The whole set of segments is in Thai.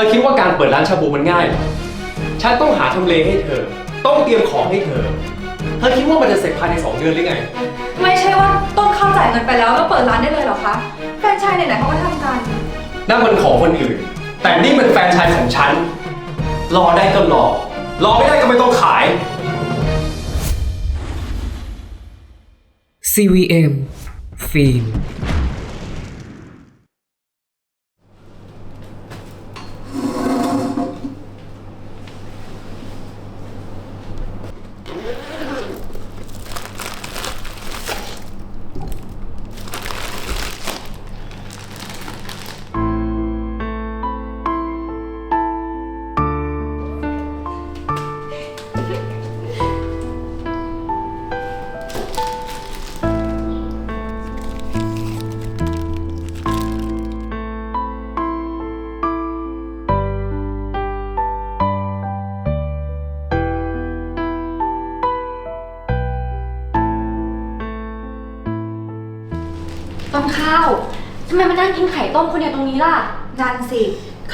อคิดว่าการเปิดร้านชาบูมันง่ายเหรอฉันต้องหาทำเลให้เธอ ต้องเตรียมของให้เธอ เธอคิดว่ามันจะเสร็จภายใน 2 เดือนหรือไง ไม่ใช่ว่าต้นข้าวจ่ายเงินไปแล้วแล้วเปิดร้านได้เลยเหรอคะแฟรนไชายไหนๆเขาก็ทำกัน นั่นมันของคนอื่น แต่นี่มันแฟรนไชายของฉัน รอได้ก็รอ รอไม่ได้ก็ไม่ต้องขาย CVM ฟิล์ม ข้าวทำไมมานั่งกินไข่ต้มคนเดียวตรงนี้ล่ะ นั่นสิ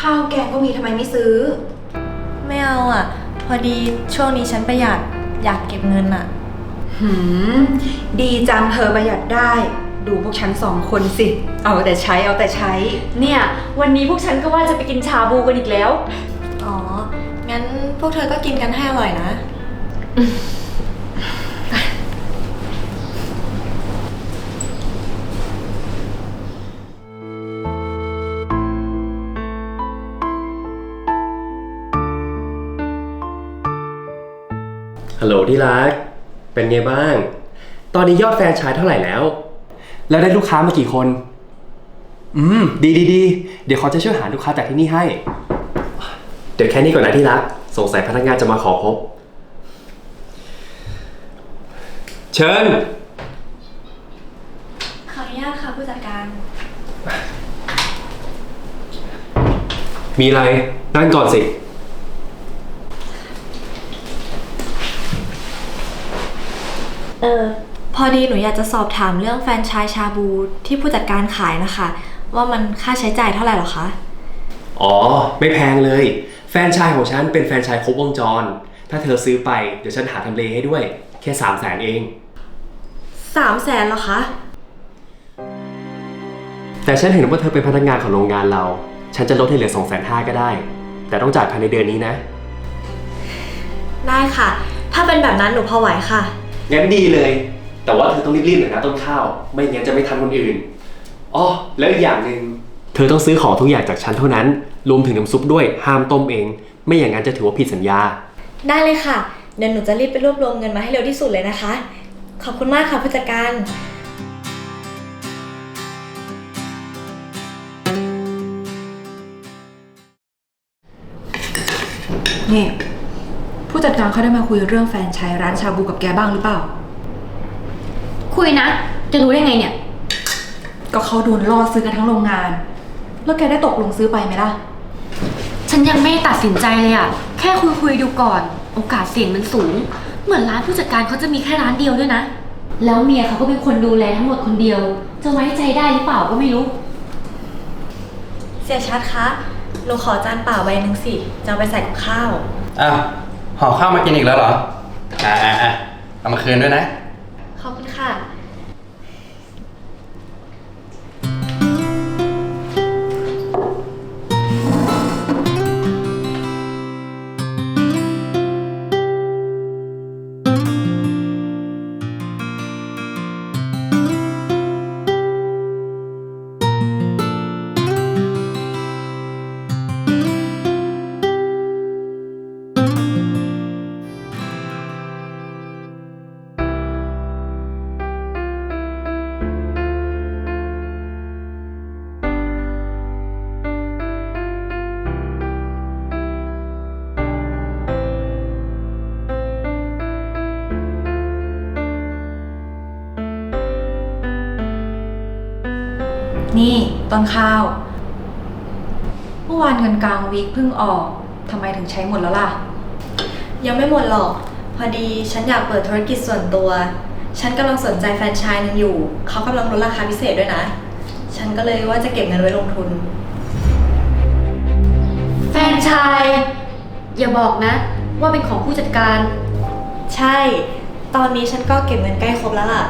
ข้าวแกงก็มีทำไมไม่ซื้อ ไม่เอาอะ พอดีช่วงนี้ฉันประหยัดอยากเก็บเงินอะ หืม ดีจังเธอประหยัดได้ ดูพวกฉันสองคนสิ เอาแต่ใช้เอาแต่ใช้ เนี่ย วันนี้พวกฉันก็ว่าจะไปกินชาบูกันอีกแล้ว อ๋อ งั้นพวกเธอก็กินกันให้อร่อยนะ ฮัลโหลที่รัก เป็นไงบ้าง ตอนนี้ยอดแฟรนไชายเท่าไหร่แล้ว แล้วได้ลูกค้ามากี่คน อืม ดีดีดีเดี๋ยวเขาจะช่วยหาลูกค้าจากที่นี่ให้ เดี๋ยวแค่นี้ก่อนนะที่รัก สงสัยพนักงานจะมาขอพบ เชิญ ขออนุญาตค่ะผู้จัดการ มีอะไร นั่งก่อนสิ เออพอดีหนูอยากจะสอบถามเรื่องแฟรนไชายชาบูที่ผู้จัดการขายนะคะ ว่ามันค่าใช้จ่ายเท่าไหร่หรอคะ อ๋อ ไม่แพงเลย แฟรนไชายของฉันเป็นแฟรนไชายครบวงจร ถ้าเธอซื้อไปเดี๋ยวฉันหาทำเลให้ด้วย แค่สามแสนเอง สามแสนเหรอคะ แต่ฉันเห็นว่าเธอเป็นพนักงานของโรงงานเรา ฉันจะลดให้เหลือ2องแสนห้าก็ได้ แต่ต้องจ่ายภายในเดือนนี้นะ ได้ค่ะ ถ้าเป็นแบบนั้นหนูพอไหวค่ะ งั้นดีเลย แต่ว่าเธอต้องรีบๆหน่อยนะต้นข้าว ไม่งั้นจะไม่ทันคนอื่นอ๋อแล้วอีกอย่างหนึ่งเธอต้องซื้อของทุกอย่างจากฉันเท่านั้น รวมถึงน้ำซุปด้วยห้ามต้มเอง ไม่อย่างนั้นจะถือว่าผิดสัญญา ได้เลยค่ะ เดี๋ยวหนูจะรีบไปรวบรวมเงินมาให้เร็วที่สุดเลยนะคะ ขอบคุณมากค่ะผู้จัดการ นี่ ผู้จัดการเขาได้มาคุยเรื่องแฟรนไชายร้านชาบูกับแกบ้างหรือเปล่า คุยนะ จะรู้ได้ไงเนี่ย ก็เขาโดนล่อซื้อกันทั้งโรงงาน แล้วแกได้ตกลงซื้อไปไหมล่ะ ฉันยังไม่ตัดสินใจเลยอะแค่คุยคุยๆดูก่อน โอกาสเสี่ยงมันสูง เหมือนร้านผู้จัดการเขาจะมีแค่ร้านเดียวด้วยนะ แล้วเมียเขาก็เป็นคนดูแลทั้งหมดคนเดียว จะไว้ใจได้หรือเปล่าก็ไม่รู้ เสียชัดคะหนูขอจานเปล่าใบหนึ่งสิ จะเอาไปใส่กับข้าวอ้าว ห่อข้าวมากินอีกแล้วเหรอ อ่าอ่าอ่าเอามาคืนด้วยนะ ขอบคุณค่ะ นี่ต้นข้าว เมื่อวานเงินกลางวีคเพิ่งออกทำไมถึงใช้หมดแล้วล่ะ ยังไม่หมดหรอก พอดีฉันอยากเปิดธุรกิจส่วนตัว ฉันกำลังสนใจแฟรนไชส์หนึงอยู่ เขากำลังลดราคาพิเศษด้วยนะ ฉันก็เลยว่าจะเก็บเงินไว้ลงทุน แฟราย อย่าบอกนะ ว่าเป็นของผู้จัดการ ใช่ ตอนนี้ฉันก็เก็บเงินใกล้ครบแล้วล่ะ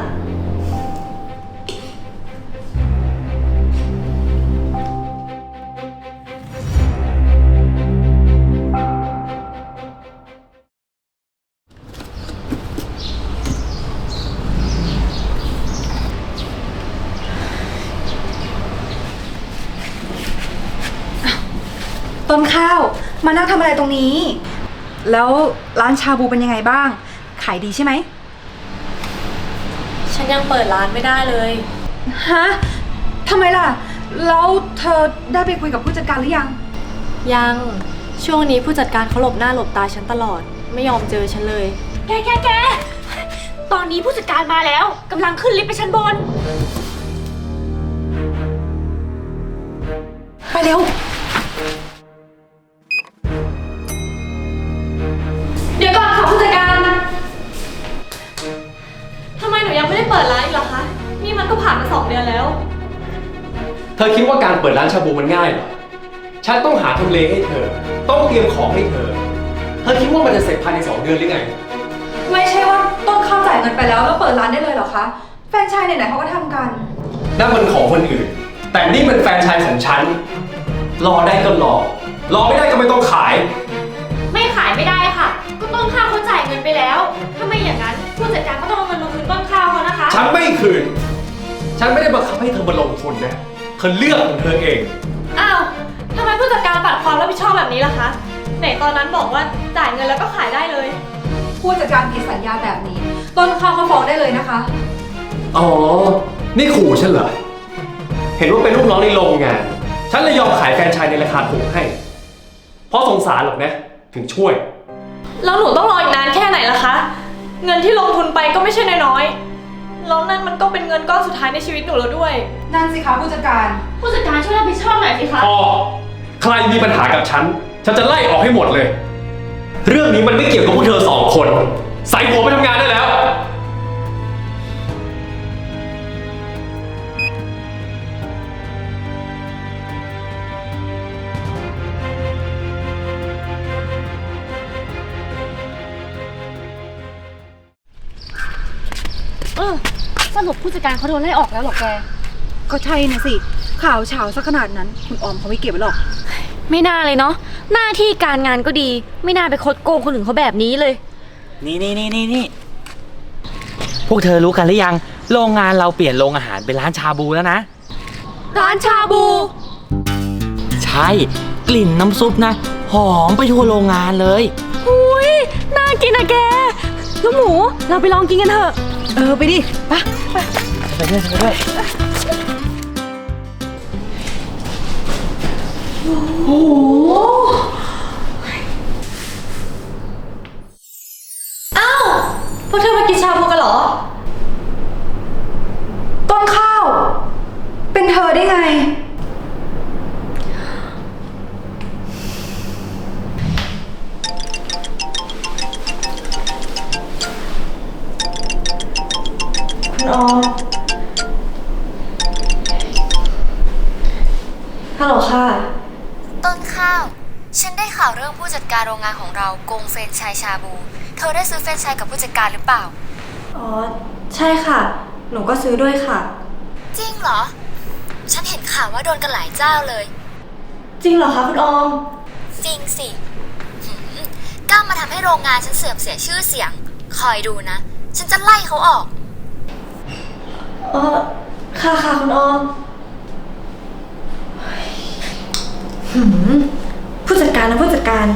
ต้นข้าว มานั่งทำอะไรตรงนี้ แล้วร้านชาบูเป็นยังไงบ้าง ขายดีใช่ไหม ฉันยังเปิดร้านไม่ได้เลย ฮะทำไมล่ะ แล้วเธอได้ไปคุยกับผู้จัดการหรือยัง ยังช่วงนี้ผู้จัดการเขาหลบหน้าหลบตาฉันตลอด ไม่ยอมเจอฉันเลย แกแกแกตอนนี้ผู้จัดการมาแล้วกำลังขึ้นลิฟต์ไปชั้นบน ไปเร็ว สองเดือนแล้ว เธอคิดว่าการเปิดร้านชาบูมันง่ายเหรอ ฉันต้องหาทำเลให้เธอ ต้องเตรียมของให้เธอ เธอคิดว่ามันจะเสร็จภายในสองเดือนหรือไง ไม่ใช่ว่าต้นข้าวจ่ายเงินไปแล้วแล้วเปิดร้านได้เลยเหรอคะ แฟรนไชายไหนๆเขาก็ทำกัน นั่นมันของคนอื่น แต่นี่เป็นแฟรนไชายของฉัน รอได้ก็รอ รอไม่ได้ก็ไม่ต้องขาย ไม่ขายไม่ได้ค่ะ ก็ต้นข้าวเขาจ่ายเงินไปแล้ว ถ้าไม่อย่างนั้นผู้จัดการก็ต้องเอาเงินมาคืนต้นข้าวเขานะคะ ฉันไม่คืน ฉันไม่ได้บังคับให้เธอมาลงทุนนะ เธอเลือกของเธอเอง อ้าวทำไมผู้จัดการปัดความรับผิดชอบแบบนี้ล่ะคะ ไหนตอนนั้นบอกว่าจ่ายเงินแล้วก็ขายได้เลย ผู้จัดการผิดสัญญาแบบนี้ ต้นข้าวเขาฟ้องได้เลยนะคะ อ๋อ นี่ขู่ฉันเหรอ เห็นว่าเป็นลูกน้องในโรงงาน ฉันเลยยอมขายแฟรนไชายในราคาถูกให้ เพราะสงสารหรอกนะ ถึงช่วย แล้วหนูต้องรออีกนานแค่ไหนล่ะคะ เงินที่ลงทุนไปก็ไม่ใช่น้อยๆ แล้วนั่นมันก็เป็นเงินก้อนสุดท้ายในชีวิตหนูแล้วด้วย นั่นสิคะผู้จัดการผู้จัดการช่วยรับผิดชอบหน่อยสิคะ พอใครมีปัญหากับฉัน ฉันจะไล่ออกให้หมดเลย เรื่องนี้มันไม่เกี่ยวกับพวกเธอสองคน ใส่หัวไปทำงานได้แล้ว รุปผู้จัดการเขาโดนไล่ออกแล้วเหรอแก ก็ใช่นะสิ ข่าวเฉาซะขนาดนั้น คุณออมเขาไม่เก็บไว้หรอก ไม่น่าเลยเนาะ หน้าที่การงานก็ดี ไม่น่าไปคดโกงคนอื่นเขาแบบนี้เลย นี่นี่นี่นี่นี่พวกเธอรู้กันหรือยัง โรงงานเราเปลี่ยนโรงอาหารเป็นร้านชาบูแล้วนะ ร้านชาบู ใช่ กลิ่นน้ำซุปนะ หอมไปทั่วโรงงานเลย อุ้ยน่ากินอะแก ลูกหมู เราไปลองกินกันเถอะ เออ ไปดิไปไปด้วยไปด้วยอ้าวพวกเธอมากินชาบูกันเหรอ ต้นข้าว เป็นเธอได้ไง ฮัลโหลค่ะ ต้นข้าว ฉันได้ข่าวเรื่องผู้จัดการโรงงานของเราโกงเฟรนไชายชาบู เธอได้ซื้อเฟรนไชายกับผู้จัดการหรือเปล่า อ๋อ ใช่ค่ะ หนูก็ซื้อด้วยค่ะ จริงเหรอ ฉันเห็นข่าวว่าโดนกันหลายเจ้าเลย จริงเหรอคะคุณออม จริงสิหืมกล้ามาทำให้โรงงานฉันเสื่อมเสียชื่อเสียง คอยดูนะ ฉันจะไล่เขาออก เออค่ะค่ะคุณออมหืมผู้จัดการนะผู้จัดการ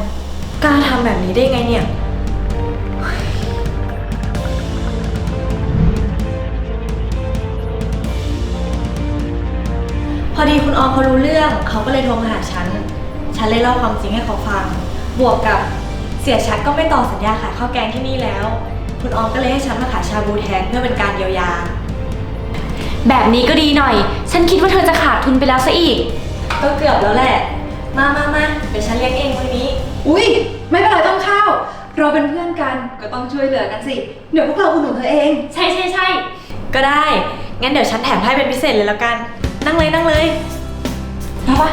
กล้าทำแบบนี้ได้ไงเนี่ย พอดีคุณออมเขารู้เรื่องเขาก็เลยโทรมาหาฉัน ฉันเลยเล่าความจริงให้เขาฟัง บวกกับเสียชัดก็ไม่ต่อสัญญาขายข้าวแกงที่นี่แล้ว คุณออมก็เลยให้ฉันมาขายชาบูแทนเพื่อเป็นการเยียวยา แบบนี้ก็ดีหน่อย ฉันคิดว่าเธอจะขาดทุนไปแล้วซะอีก ก็เกือบแล้วแหละ มามามาเดี๋ยวฉันเลี้ยงเองวันนี้ อุ้ยไม่เป็นไรต้นข้าว เราเป็นเพื่อนกันก็ต้องช่วยเหลือกันสิ เดี๋ยวพวกเราอุดหนุนเธอเอง ใช่ใช่ใช่ก็ได้ งั้นเดี๋ยวฉันแถมให้เป็นพิเศษเลยแล้วกัน นั่งเลยนั่งเลย มาปะ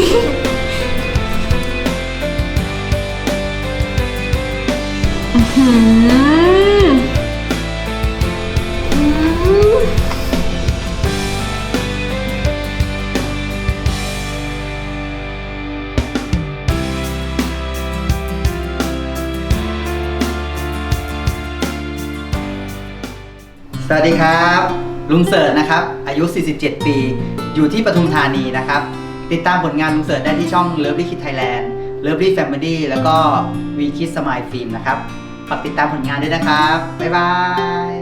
สวัสดีครับ ลุงเสิร์ชนะครับ อายุ 47 ปี อยู่ที่ปทุมธานีนะครับ ติดตามผลงานลุงเสิร์ชได้ที่ช่อง Lovely Kid Thailand Lovely Family แล้วก็ We Kids Smile Film นะครับฝากติดตามผลงานด้วยนะครับ บ๊ายบาย